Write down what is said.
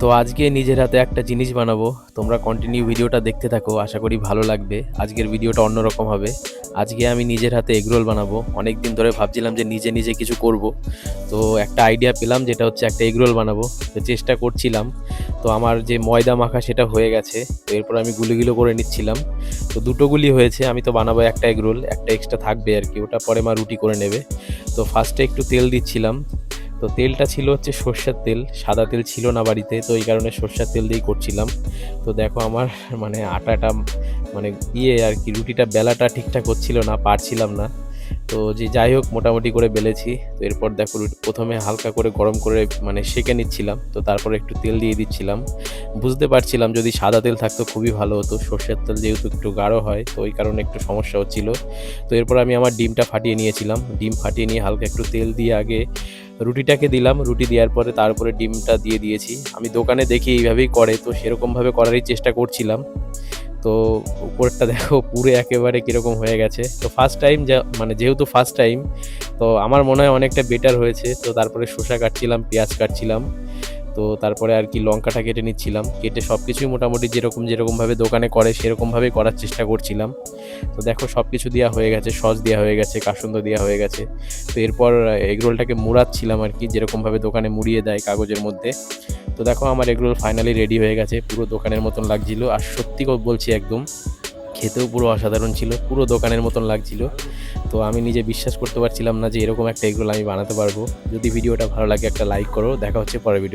তো আজকে নিজের হাতে একটা জিনিস বানাবো। তোমরা কন্টিনিউ ভিডিওটা দেখতে থাকো, আশা করি ভালো লাগবে। আজকের ভিডিওটা অন্যরকম হবে। আজকে আমি নিজের হাতে এগরোল বানাবো। অনেক দিন ধরে ভাবছিলাম যে নিজে নিজে কিছু করব। তো একটা আইডিয়া পেলাম যেটা হচ্ছে একটা এগরোল বানাবো। তো চেষ্টা করছিলাম। তো আমার যে ময়দা মাখা সেটা হয়ে গেছে। তো এরপর আমি গুলিগুলো করে নিচ্ছিলাম। তো দুটো গুলি হয়েছে। আমি তো বানাবো একটা এগরোল একটা এক্সট্রা থাকবে আর কি। ওটা পরে মা রুটি করে নেবে। তো ফার্স্টে একটু তেল দিচ্ছিলাম। তো তেলটা ছিল হচ্ছে সর্ষের তেল, সাদা তেল ছিল না বাড়িতে, তো এই কারণে সর্ষের তেল দিয়েই করছিলাম। তো দেখো আমার মানে আটাটা মানে ইয়ে আর কি, রুটিটা বেলাটা ঠিকঠাক হচ্ছিল না, পারছিলাম না। তো যে যাই হোক, মোটামুটি করে বেলেছি। তো এরপর দেখো প্রথমে হালকা করে গরম করে মানে সেকে নিচ্ছিলাম। তো তারপরে একটু তেল দিয়ে দিচ্ছিলাম। বুঝতে পারছিলাম যদি সাদা তেল থাকতো খুবই ভালো হতো, সর্ষের তেল যেহেতু একটু গাঢ় হয়, তো ওই কারণে একটু সমস্যা হচ্ছিল। তো এরপর আমি আমার ডিমটা ফাটিয়ে নিয়েছিলাম। ডিম ফাটিয়ে নিয়ে হালকা একটু তেল দিয়ে আগে রুটিটাকে দিলাম, রুটি দেওয়ার পরে তারপরে ডিমটা দিয়ে দিয়েছি। আমি দোকানে দেখি এইভাবেই করে, তো সেরকমভাবে করারই চেষ্টা করছিলাম। তো উপরটা দেখো পুরো একেবারে কীরকম হয়ে গেছে। তো ফার্স্ট টাইম যা মানে যেহেতু ফার্স্ট টাইম তো আমার মনে হয় অনেকটা বেটার হয়েছে। তো তারপরে শসা কাটছিলাম, পেঁয়াজ কাটছিলাম। তো তারপরে আর কি লঙ্কাটা কেটে নিচ্ছিলাম। কেটে সব কিছুই মোটামুটি যেরকম যেরকমভাবে দোকানে করে, সেরকমভাবেই করার চেষ্টা করছিলাম। তো দেখো সব কিছু দেওয়া হয়ে গেছে, সস দেওয়া হয়ে গেছে, কাসুন্দ দেওয়া হয়ে গেছে। তো এরপর এগরোলটাকে মুড়াচ্ছিলাম আর কি, যেরকমভাবে দোকানে মুড়িয়ে দেয় কাগজের মধ্যে। তো দেখো, আমার এগরোল ফাইনালি রেডি হয়ে গেছে, পুরো দোকানের মতন লাগছিল। আর সত্যি বলছি একদম, খেতেও পুরো অসাধারণ ছিল, পুরো দোকানের মতন লাগছিল। তো আমি নিজে বিশ্বাস করতে পারছিলাম না যে এরকম একটা এগরোল আমি বানাতে পারব। যদি ভিডিওটা ভালো লাগে একটা লাইক করো, দেখা হচ্ছে পরের ভিডিও